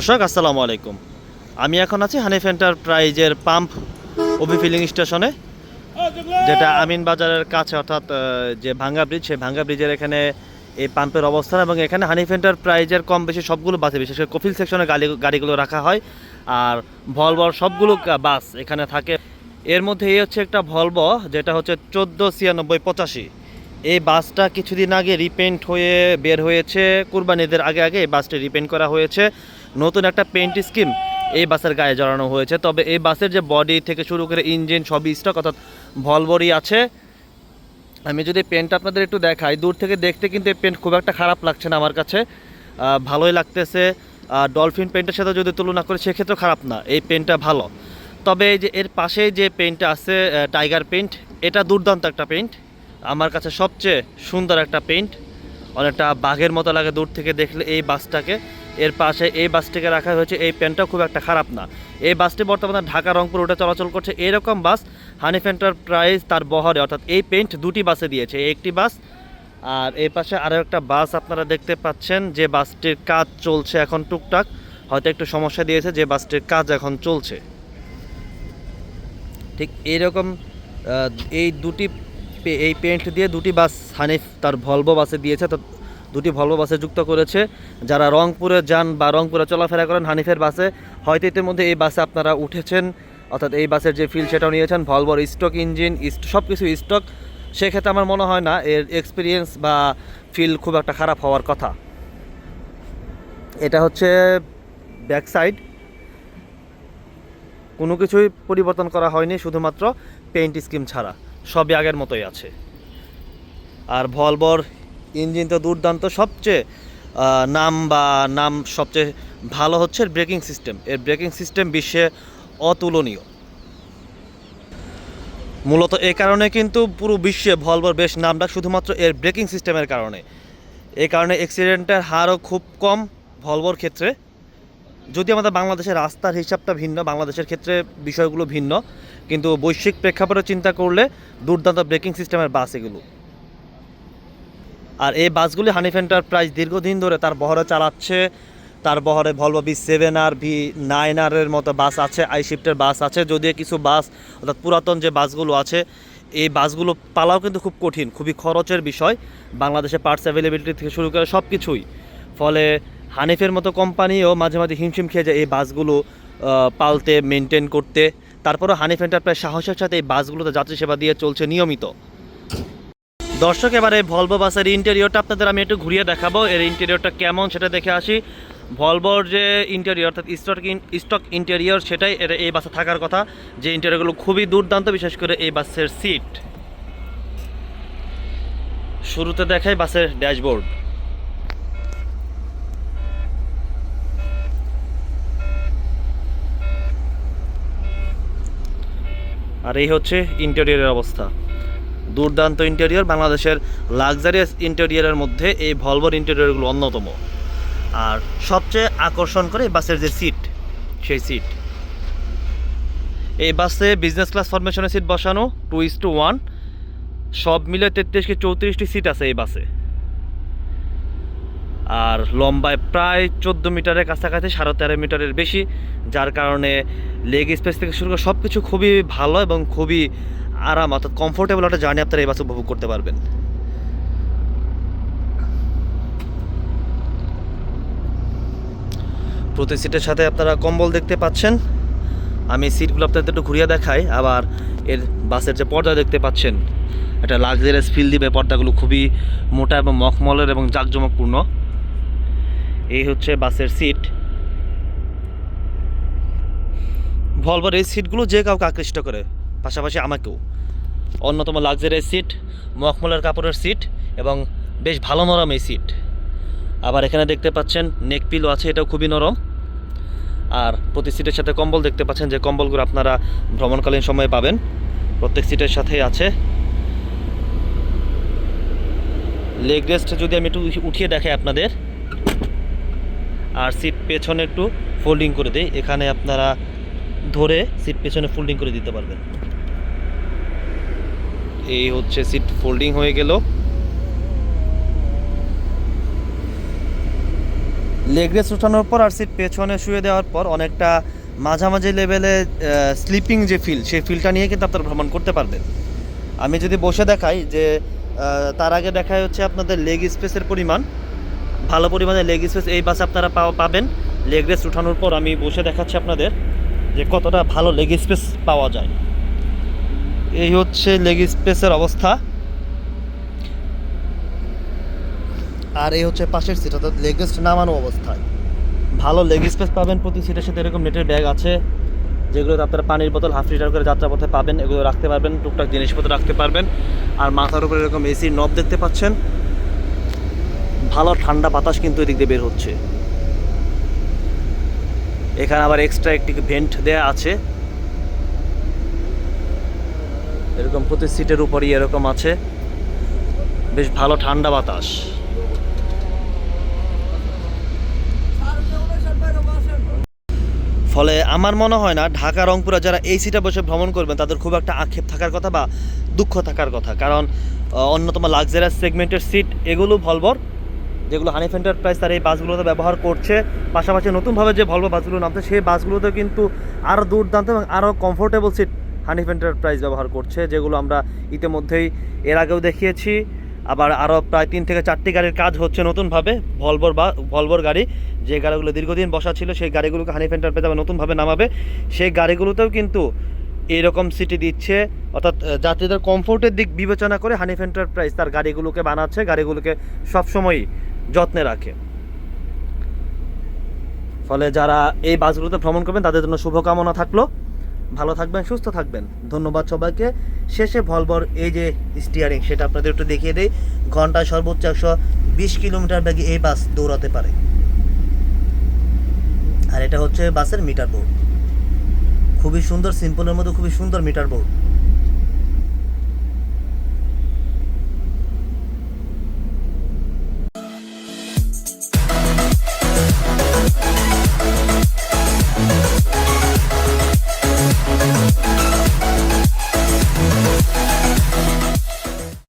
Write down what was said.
দর্শক, আসসালামু আলাইকুম। আমি এখন আছি হানিফ এন্টারপ্রাইজের পাম্প ওবি ফিলিং স্টেশনে, যেটা আমিন বাজারের কাছে, অর্থাৎ যে ভাঙ্গা ব্রিজ, সেই ভাঙ্গা ব্রিজের এখানে এই পাম্পের অবস্থান এবং এখানে হানিফ এন্টারপ্রাইজের কম বেশি সবগুলো বাসে, বিশেষ করে কফিল সেকশনে গাড়ি, গাড়িগুলো রাখা হয়। আর ভলভোর সবগুলো বাস এখানে থাকে। এর মধ্যে এই হচ্ছে একটা ভলভো, যেটা হচ্ছে চোদ্দ ছিয়ানব্বই পঁচাশি। এই বাসটা কিছুদিন আগে রিপেন্ট হয়ে বের হয়েছে। কুরবানিদের আগে আগে এই বাসটি রিপেন্ট করা হয়েছে। নতুন একটা পেন্ট স্কিম এই বাসের গায়ে জড়ানো হয়েছে। তবে এই বাসের যে বডি থেকে শুরু করে ইঞ্জিন সবই স্টক অর্থাৎ ভলভরি আছে। আমি যদি পেন্ট আপনাদের একটু দেখাই, দূর থেকে দেখতে কিন্তু এই পেন্ট খুব একটা খারাপ লাগছে না আমার কাছে। ভালোই লাগতেছে। আর ডলফিন পেন্টের সাথে যদি তুলনা করি, সেক্ষেত্রেও খারাপ না। এই পেন্টটা ভালো। তবে এই যে এর পাশে যে পেন্টটা আছে টাইগার পেন্ট এটা দুর্দান্ত একটা পেন্ট আমার কাছে সবচেয়ে সুন্দর একটা পেন্ট অনেকটা বাঘের মতো লাগে দূর থেকে দেখলে এই বাসটাকে। এর পাশে এই বাসটিকে রাখা হয়েছে। এই পেনটাও খুব একটা খারাপ না। এই বাসটি বর্তমানে ঢাকা, রংপুর রুটে চলাচল করছে। এরকম বাস হানিফ এন্টারপ্রাইজ তার বহরে। অর্থাৎ এই পেন্ট দুটি বাসে দিয়েছে। একটি বাস, আর এই পাশে আরও একটা বাস আপনারা দেখতে পাচ্ছেন। যে বাসটির কাজ চলছে এখন টুকটাক। হয়তো একটু সমস্যা দিয়েছে যে বাসটির কাজ এখন চলছে। ঠিক এইরকম এই দুটি এই পেন্ট দিয়ে দুটি বাস হানিফ তার ভলভো বাসে দিয়েছে। তো দুটি ভলভো বাসে যুক্ত করেছে। যারা রংপুরে যান বা রংপুরে চলাফেরা করেন, হানিফের বাসে, হয়তো ইতিমধ্যে এই বাসে আপনারা উঠেছেন। অর্থাৎ এই বাসের যে ফিল সেটাও নিয়েছেন। ভলভোর স্টক ইঞ্জিন সব কিছু স্টক সেক্ষেত্রে আমার মনে হয় না এর এক্সপিরিয়েন্স বা ফিল খুব একটা খারাপ হওয়ার কথা। এটা হচ্ছে ব্যাক সাইড কোনো কিছুই পরিবর্তন করা হয়নি, শুধুমাত্র পেইন্ট স্কিম ছাড়া। সবই আগের মতোই আছে। আর ভলভর ইঞ্জিন তো দুর্দান্ত। সবচেয়ে নাম বা নাম সবচেয়ে ভালো হচ্ছে ব্রেকিং সিস্টেম। এর ব্রেকিং সিস্টেম বিশ্বে অতুলনীয়। মূলত এই কারণে কিন্তু পুরো বিশ্বে ভলভর বেশ নামডাক শুধুমাত্র এর ব্রেকিং সিস্টেমের কারণে। এই কারণে অ্যাক্সিডেন্টের হারও খুব কম ভলভোর ক্ষেত্রে। যদি আমাদের বাংলাদেশের রাস্তার হিসাবটা ভিন্ন, বাংলাদেশের ক্ষেত্রে বিষয়গুলো ভিন্ন। কিন্তু বৈশ্বিক প্রেক্ষাপটে চিন্তা করলে দুর্দান্ত ব্রেকিং সিস্টেমের বাস এগুলো। আর এই বাসগুলি হানিফ এন্টারপ্রাইজ দীর্ঘদিন ধরে তার বহরে চালাচ্ছে। তার বহরে Volvo B seven R V nine আরের মতো বাস আছে আই শিফটের বাস আছে। যদিও কিছু বাস, অর্থাৎ পুরাতন যে বাসগুলো আছে, এই বাসগুলো পালাও কিন্তু খুব কঠিন, খুবই খরচের বিষয়। বাংলাদেশে পার্টস অ্যাভেলেবিলিটি থেকে শুরু করে সব কিছুই ফলে হানিফের মতো কোম্পানিও মাঝে মাঝে হিমশিম খেয়ে যায় এই বাসগুলো পালতে মেনটেন করতে। তারপরেও হানিফ এন্টারপ্রাইজ সাহসের সাথে এই বাসগুলোতে যাত্রী সেবা দিয়ে চলছে নিয়মিত। দর্শক, এবারে ভলভো বাসের ইন্টেরিয়রটা আপনাদের আমি একটু ঘুরিয়ে দেখাবো। এর ইন্টেরিয়রটা কেমন সেটা দেখে আসি। ভলভোর যে ইন্টেরিয়র অর্থাৎ স্টক স্টক ইন্টেরিয়র সেটাই এর এই বাসে থাকার কথা। যে ইন্টেরিয়রগুলো খুবই দুর্দান্ত, বিশেষ করে এই বাসের সিট শুরুতে দেখাই বাসের ড্যাশবোর্ড আর এই হচ্ছে ইন্টেরিয়রের অবস্থা। দুর্দান্ত ইন্টেরিয়র বাংলাদেশের লাক্সারিয়াস ইন্টেরিয়রের মধ্যে এই ভলভোর ইন্টেরিয়রগুলো অন্যতম। আর সবচেয়ে আকর্ষণ করে এই বাসের যে সিট সেই সিট এই বাসে বিজনেস ক্লাস ফরমেশনের সিট বসানো টু ইস টু ওয়ান সব মিলে তেত্রিশ কি চৌত্রিশটি সিট আছে এই বাসে। আর লম্বায় প্রায় চোদ্দ মিটারের কাছাকাছি, সাড়ে তেরো মিটারের বেশি। যার কারণে লেগ স্পেস থেকে শুরু করে সব কিছু খুবই ভালো এবং খুবই আরাম, অর্থাৎ কমফোর্টেবল একটা জার্নি আপনারা এই বাসে উপভোগ করতে পারবেন। প্রতি সিটের সাথে আপনারা কম্বল দেখতে পাচ্ছেন। আমি সিটগুলো আপনাদের একটু ঘুরিয়ে দেখাই, আবার এর বাসের যে পর্দা দেখতে পাচ্ছেন, একটা লাক্সারিয়াস ফিল দিবে পর্দাগুলো, খুবই মোটা এবং মখমলের এবং জাঁকজমকপূর্ণ। এই হচ্ছে বাসের সিট ভলভার এই সিটগুলো যে কাউকে আকৃষ্ট করে, পাশাপাশি আমাকেও। অন্যতম লাক্সারিয়াস সিট, মখমলের কাপড়ের সিট এবং বেশ ভালো নরম এই সিট। আবার এখানে দেখতে পাচ্ছেন নেক পিলো আছে, এটাও খুবই নরম। আর প্রতি সিটের সাথে কম্বল দেখতে পাচ্ছেন যে কম্বলগুলো আপনারা ভ্রমণকালীন সময়ে পাবেন। প্রত্যেক সিটের সাথেই আছে। লেগ রেস্ট যদি আমি একটু উঠিয়ে দেখাই আপনাদের। আর সিট পেছনে একটু ফোল্ডিং করে দেই। এখানে আপনারা ধরে সিট পেছনে ফোল্ডিং করে দিতে পারবেন। এই হচ্ছে সিট ফোল্ডিং হয়ে গেল। লেগ রেস্ট ওঠানোর পর আর সিট পেছনে শুয়ে দেওয়ার পর অনেকটা মাঝামাঝি লেভেলে স্লিপিং যে ফিল সেই ফিলটা নিয়ে কিন্তু আপনারা ভ্রমণ করতে পারবেন। আমি যদি বসে দেখাই যে তার আগে দেখায় হচ্ছে আপনাদের লেগ স্পেসের পরিমাণ। ভালো পরিমাণে লেগ স্পেস এই বাসে আপনারা পাবেন। লেগ রেস্ট ওঠানোর পর আমি বসে দেখাচ্ছি আপনাদের যে কতটা ভালো লেগ স্পেস পাওয়া যায়। এই হচ্ছে লেগ স্পেসের অবস্থা। আর এই হচ্ছে পাশের সিট অর্থাৎ লেগ রেস্ট নামানো অবস্থায়। ভালো লেগ স্পেস পাবেন প্রতি সিটের সাথে, এরকম নেটের ব্যাগ আছে। যেগুলো আপনারা পানির বোতল হাফ লিটার করে যাত্রাপথে পাবেন, এগুলো রাখতে পারবেন, টুকটাক জিনিসপত্র রাখতে পারবেন। আর মাথার উপরে এরকম এসির নব দেখতে পাচ্ছেন। ভালো ঠান্ডা বাতাস কিন্তু এদিক দিয়ে বের হচ্ছে। এখানে আবার এক্সট্রা একটি ভেন্ট দেয়া আছে। এরকম প্রতি সিটের উপরই এরকম আছে। বেশ ভালো ঠান্ডা বাতাস। ফলে আমার মনে হয় না, ঢাকা, রংপুরে যারা এই সিটে বসে ভ্রমণ করবেন, তাদের খুব একটা আক্ষেপ থাকার কথা বা দুঃখ থাকার কথা। কারণ অন্যতম লাক্সারিয়াস সেগমেন্টের সিট এগুলো ভলভর যেগুলো হানিফ এন্টারপ্রাইজ তার এই বাসগুলোতে ব্যবহার করছে। পাশাপাশি নতুনভাবে যে ভলভো বাসগুলো নামছে, সেই বাসগুলোতে কিন্তু আরও দুর্দান্ত এবং আরও কমফোর্টেবল সিট হানিফ এন্টারপ্রাইজ ব্যবহার করছে, যেগুলো আমরা ইতিমধ্যেই এর আগেও দেখিয়েছি। আবার আরও প্রায় তিন থেকে চারটি গাড়ির কাজ হচ্ছে নতুনভাবে ভলভোর বা ভলভোর গাড়ি। যে গাড়িগুলো দীর্ঘদিন বসা ছিল, সেই গাড়িগুলোকে হানিফ এন্টারপ্রাইজ আবার নতুনভাবে নামাবে। সেই গাড়িগুলোতেও কিন্তু এরকম সিটি দিচ্ছে, অর্থাৎ যাত্রীদের কমফোর্টের দিক বিবেচনা করে হানিফ এন্টারপ্রাইজ তার গাড়িগুলোকে বানাচ্ছে, গাড়িগুলোকে সবসময়ই যত্নে রাখে। ফলে যারা এই বাসগুলোতে ভ্রমণ করবেন, তাদের জন্য শুভকামনা থাকল। ভালো থাকবেন, সুস্থ থাকবেন। ধন্যবাদ সবাইকে। শেষে ভলভর এই যে স্টিয়ারিং সেটা আপনাদের একটু দেখিয়ে দেই। ঘন্টায় সর্বোচ্চ একশো বিশ কিলোমিটার ব্যাগে এই বাস দৌড়াতে পারে। আর এটা হচ্ছে বাসের মিটার বোর্ড খুবই সুন্দর সিম্পলের মধ্যে খুবই সুন্দর মিটার বোর্ড